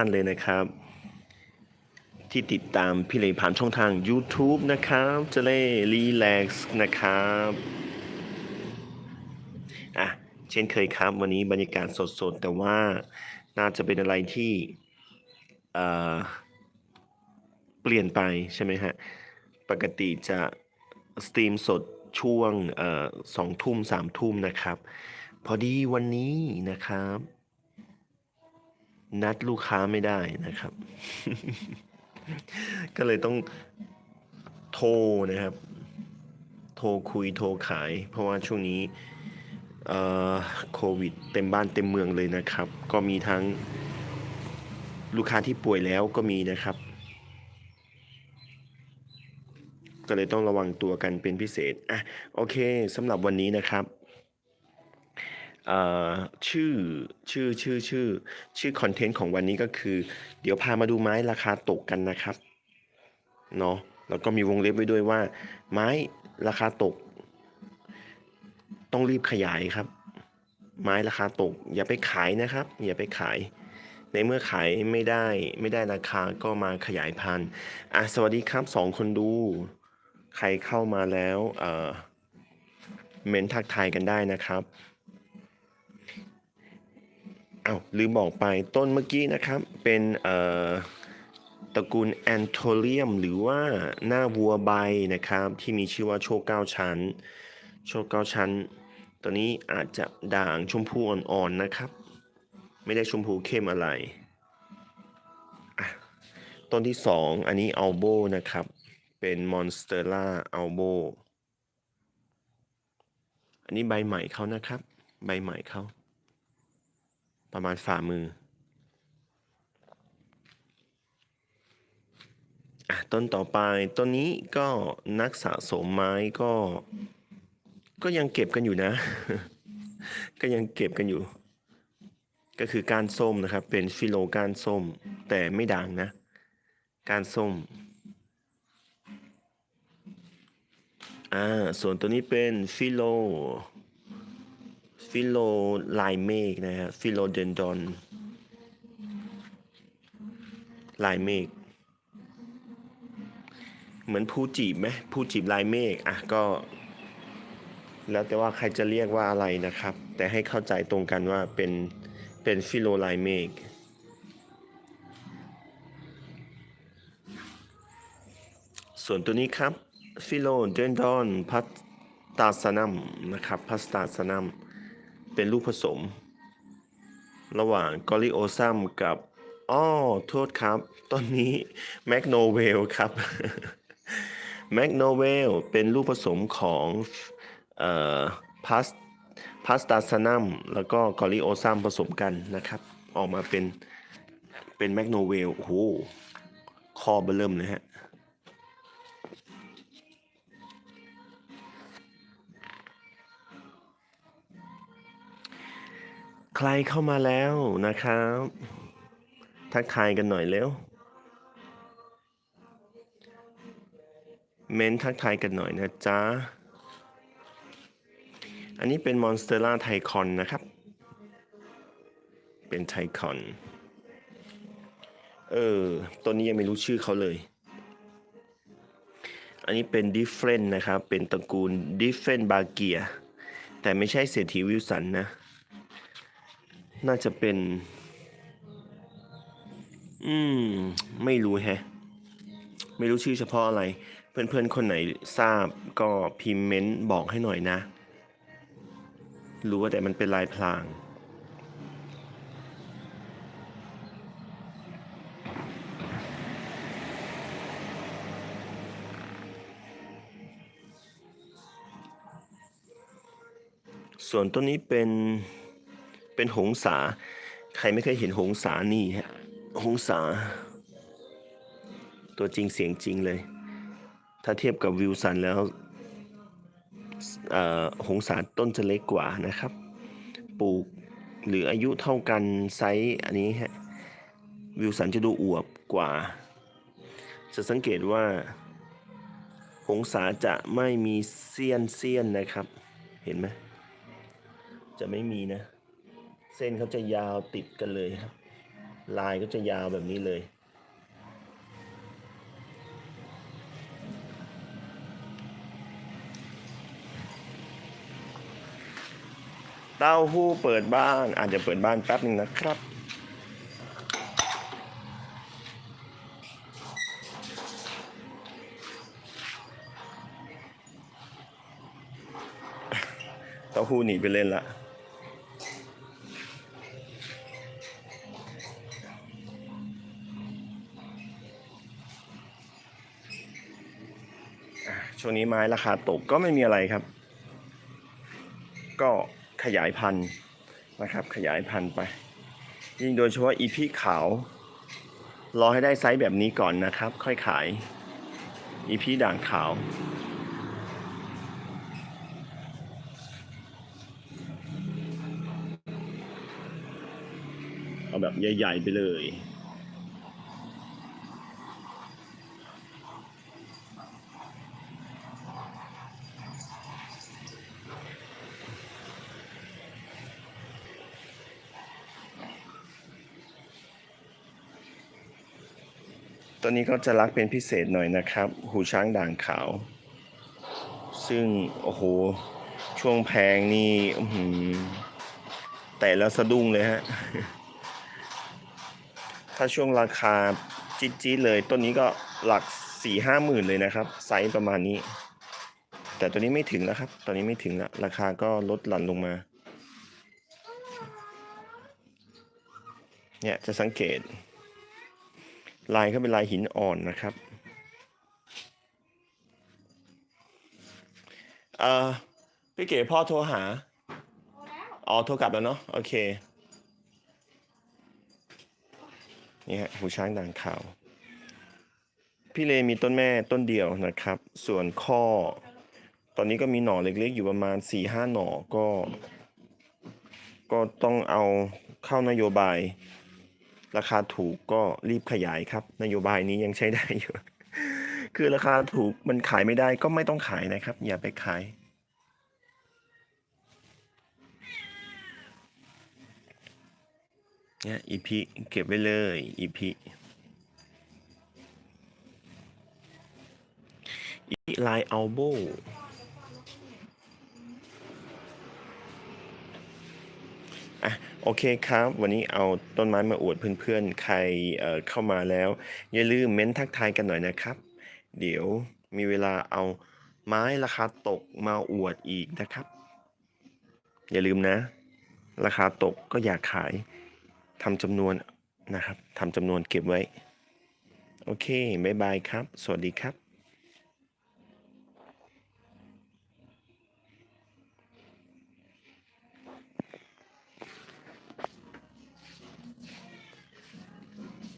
ท่านเลยนะครับ ที่ติดตามพี่เลผ่านช่องทาง YouTube นะครับ จะเล่รีแลกซ์นะครับอะเช่นเคยครับ วันนี้บรรยากาศสดๆ แต่ว่าน่าจะเป็นอะไรที่เอ่อเปลี่ยนไปใช่ไหมฮะ ปกติจะสตรีมสดช่วงเอ่อสองทุ่มสามทุ่มนะครับ พอดีวันนี้นะครับ นัดลูกค้าไม่ได้นะครับ ก็เลยต้องโทรนะครับ โทรคุยโทรขาย เพราะว่าช่วงนี้เอ่อโควิดเต็มบ้านเต็มเมืองเลยนะครับ ก็มีทั้งลูกค้าที่ป่วยแล้วก็มีนะครับ ก็เลยต้องระวังตัวกันเป็นพิเศษอะโอเคสำหรับวันนี้นะครับ เอ่อชื่อชื่อชื่อชื่อ ชื่อคอนเทนต์ของวันนี้ก็คือ เดี๋ยวพามาดูไม้ราคาตกกันนะครับเนาะแล้วก็มีวงเล็บไว้ด้วยว่า ไม้ราคาตก ต้องรีบขยายครับ ไม้ราคาตก อย่าไปขายนะครับ อย่าไปขาย ในเมื่อขายไม่ได้ไม่ได้ราคาก็มาขยายพันธุ์อะสวัสดีครับสองคนดู ใครเข้ามาแล้วเอ่อเมนทักทายกันได้นะครับ อ้าวลืมบอกไปต้นเมื่อกี้นะครับ เป็นเอ่อตระกูลแอนโทเลียมหรือว่าหน้าวัวใบนะครับ ที่มีชื่อว่าโชคเก้าชั้น โชคเก้าชั้น ตัวนี้อาจจะด่างชมพูอ่อนๆนะครับ ไม่ได้ชมพูเข้มอะไระต้นที่สองอันนี้อัลโบนะครับ เป็นมอนสเตอร่าอัลโบอันนี้ใบใหม่เขานะครับ ใบใหม่เขา ประมาณฝ่ามืออะต้นต่อไปต้นนี้ก็นักสะสมไม้ก็ ก็ยังเก็บกันอยู่นะ ก็ยังเก็บกันอยู่ ก็คือกานส้มนะครับ เป็นฟิโลกานส้ม แต่ไม่ด่างนะ กานส้มอ่าส่วนตัวนี้เป็นฟิโล ฟิโลลายเมฆนะฮะฟิโลเดนดอนลายเมฆเหมือนผู้จีบไหมผู้จีบลายเมฆอะก็ แล้วแต่ว่าใครจะเรียกว่าอะไรนะครับ แต่ให้เข้าใจตรงกันว่าเป็นเป็นฟิโลลายเมฆส่วนตัวนี้ครับฟิโลเดนดอนพัสตาสนัมนะครับพัสตาสนัม เป็นลูกผสม ระหว่างกอริโอซัมกับอ้อโทษครับต้นนี้แมกโนเวลครับแมกโนเวลเป็นลูกผสมของเอ่อพาสพาสตาซานัมแล้วก็กอริโอซัมผสมกันนะครับ ออกมาเป็นเป็นแมกโนเวลโอ้โหคอเบเริ่มเลยฮะ ใครเข้ามาแล้วนะครับ ทักทายกันหน่อยเร็ว เมนทักทายกันหน่อยนะจ๊ะ อันนี้เป็นมอนสเตอร่าไทคอนนะครับ เป็นไทคอน เออ ตัวนี้ยังไม่รู้ชื่อเขาเลย อันนี้เป็นดิฟเฟนนะครับ เป็นตระกูลดิฟเฟนบาเกียแต่ไม่ใช่เศรษฐีวิลสันนะ น่าจะเป็น อืม ไม่รู้แฮะ ไม่รู้ชื่อเฉพาะอะไร เพื่อนๆ คนไหนทราบก็พิมพ์เมนต์บอกให้หน่อยนะ รู้ว่าแต่มันเป็นลายพลางส่วนต้นนี้เป็น เป็นหงสาใครไม่เคยเห็นหงสานี่ฮะหงสาตัวจริงเสียงจริงเลย ถ้าเทียบกับวิวสันแล้วอ่อหงสาต้นจะเล็กกว่านะครับ ปลูกหรืออายุเท่ากันไซส์อันนี้ฮะวิวสันจะดูอวบกว่า จะสังเกตว่า หงสาจะไม่มีเสี้ยนเสี้ยนนะครับ เห็นไหมจะไม่มีนะ เส้นเขาจะยาวติดกันเลยครับ ลายก็จะยาวแบบนี้เลย เต้าหู้เปิดบ้านอาจจะเปิดบ้านแป๊บนึงนะครับเต้าหู้หนีไปเล่นละ ช่วงนี้ไม้ราคาตกก็ไม่มีอะไรครับ ก็ขยายพันธุ์นะครับ ขยายพันธุ์ไป ยิ่งโดยเฉพาะอีพีขาว รอให้ได้ไซส์แบบนี้ก่อนนะครับ ค่อยขายอีพีด่างขาวเอาแบบใหญ่ ๆ ไปเลย ตัวนี้ก็จะรักเป็นพิเศษหน่อยนะครับ หูช้างด่างขาว ซึ่ง โอ้โห ช่วงแพงนี่แต่แล้วสะดุ้งเลยฮะ ถ้าช่วงราคาจี๊ดๆเลย ต้นนี้ก็หลักสี่ห้าหมื่นเลยนะครับ ไซส์ประมาณนี้ แต่ตัวนี้ไม่ถึงแล้วครับ ตอนนี้ไม่ถึงละราคาก็ลดหลั่นลงมา เนี่ยจะสังเกต ลายก็เป็นลายหินอ่อนนะครับเอ่อพี่เก๋พ่อโทรหาอ๋อโทรกลับแล้วเนาะโอเคนี่ฮะหูช้างด่างขาว พี่เลมีต้นแม่ต้นเดียวนะครับ ส่วนข้อ ตอนนี้ก็มีหน่อเล็กๆ อยู่ประมาณ4ี่ห้าหน่อก็ ก็ต้องเอาเข้านโยบาย ราคาถูกก็รีบขยายครับ นโยบายนี้ยังใช้ได้อยู่ คือราคาถูกมันขายไม่ได้ก็ไม่ต้องขายนะครับ อย่าไปขาย เนี่ยอีพีเก็บไว้เลยอีพีอีไลอัลโบอะ โอเคครับ วันนี้เอาต้นไม้มาอวดเพื่อนๆ ใครเอ่อเข้ามาแล้ว อย่าลืมเม้นทักทายกันหน่อยนะครับ เดี๋ยวมีเวลาเอาไม้ราคาตกมาอวดอีกนะครับ อย่าลืมนะ ราคาตกก็อยากขายทำจำนวนนะครับทำจำนวนเก็บไว้ โอเค บ๊ายบายครับ สวัสดีครับ